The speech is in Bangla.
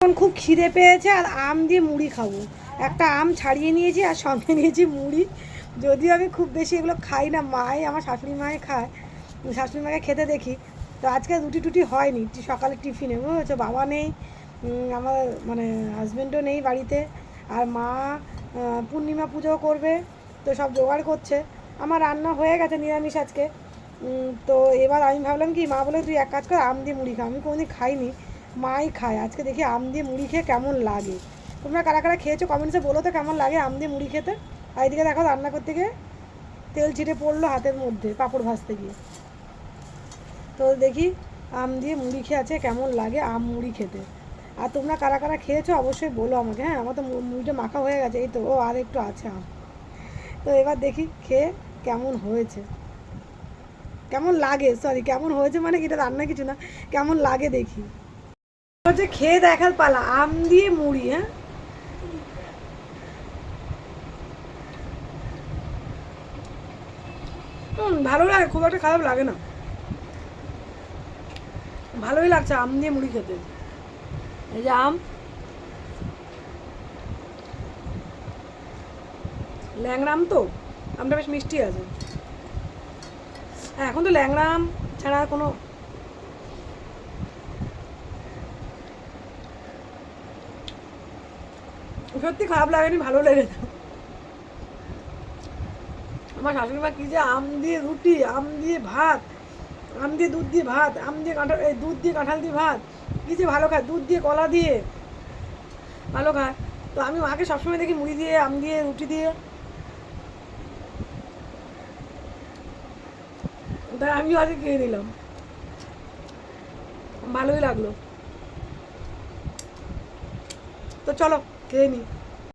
এখন খুব খিদে পেয়েছে আর আম দিয়ে মুড়ি খাব। একটা আম ছাড়িয়ে নিয়েছি আর সঙ্গে নিয়েছি মুড়ি। যদিও আমি খুব বেশি এগুলো খাই না মাই আমার শাশুড়ি মাই খায়। শাশুড়ি মাকে খেতে দেখি। তো আজকে রুটি টুটি হয়নি। সকালে টিফিনে বুঝেছ বাবা নেই আমার মানে হাজব্যান্ডও নেই বাড়িতে। আর মা পূর্ণিমা পুজো করবে, তো সব জোগাড় করছে। আমার রান্না হয়ে গেছে নিরামিষ আজকে। তো এবার আমি ভাবলাম কি, মা বলে তুই এক কাজ কর, আম দিয়ে মুড়ি খা। আমি কোনোদিন খাইনি। মাই খায়। আজকে দেখি আম দিয়ে মুড়ি খেয়ে কেমন লাগে। তোমরা কারা কারা খেয়েছো কমেন্টসে বলো তো কেমন লাগে আম দিয়ে মুড়ি খেতে। আর এদিকে দেখো রান্না করতে গিয়ে তেল ছিটে পড়ল হাতের মধ্যে পাঁপড় ভাজতে গিয়ে। তো দেখি আম দিয়ে মুড়ি খেয়ে আছে, কেমন লাগে আম মুড়ি খেতে। আর তোমরা কারা কারা খেয়েছো অবশ্যই বলো আমাকে হ্যাঁ? আমার তো মুড়িটা মাখা হয়ে গেছে, এই তো, ও আর একটু আছে আম। তো এবার দেখি খেয়ে কেমন হয়েছে। কেমন লাগে? সরি কেমন হয়েছে মানে এটা রান্না কিছু না। কেমন লাগে দেখি। হচ্ছে খেয়ে দেখার পালা, আম দিয়ে মুড়ি হ্যাঁ? ভালো লাগে, খুব একটা খারাপ লাগে না। ভালোই লাগছে আম দিয়ে মুড়ি খেতে। এই যে আম। ল্যাংড়া তো? আমটা বেশ মিষ্টি আছে। হ্যাঁ এখন তো ল্যাংড়া আম ছাড়া কোনো সত্যি খারাপ লাগেনি, ভালো লেগেছে। আমার শাশুড়ি মা কি যে আম দিয়ে রুটি, আম দিয়ে ভাত, আম দিয়ে দুধ দিয়ে ভাত, আম দিয়ে কাঁঠাল, এই দুধ দিয়ে কাঁঠাল দিয়ে ভাত, কি যে ভালো খায়, দুধ দিয়ে কলা দিয়ে ভালো খায়। তো আমি মাকে সবসময় দেখি মুড়ি দিয়ে, আম দিয়ে, রুটি দিয়ে। তাই আমিও আজকে খেয়ে নিলাম। ভালোই লাগল। তো চলো। খেয়ে নিই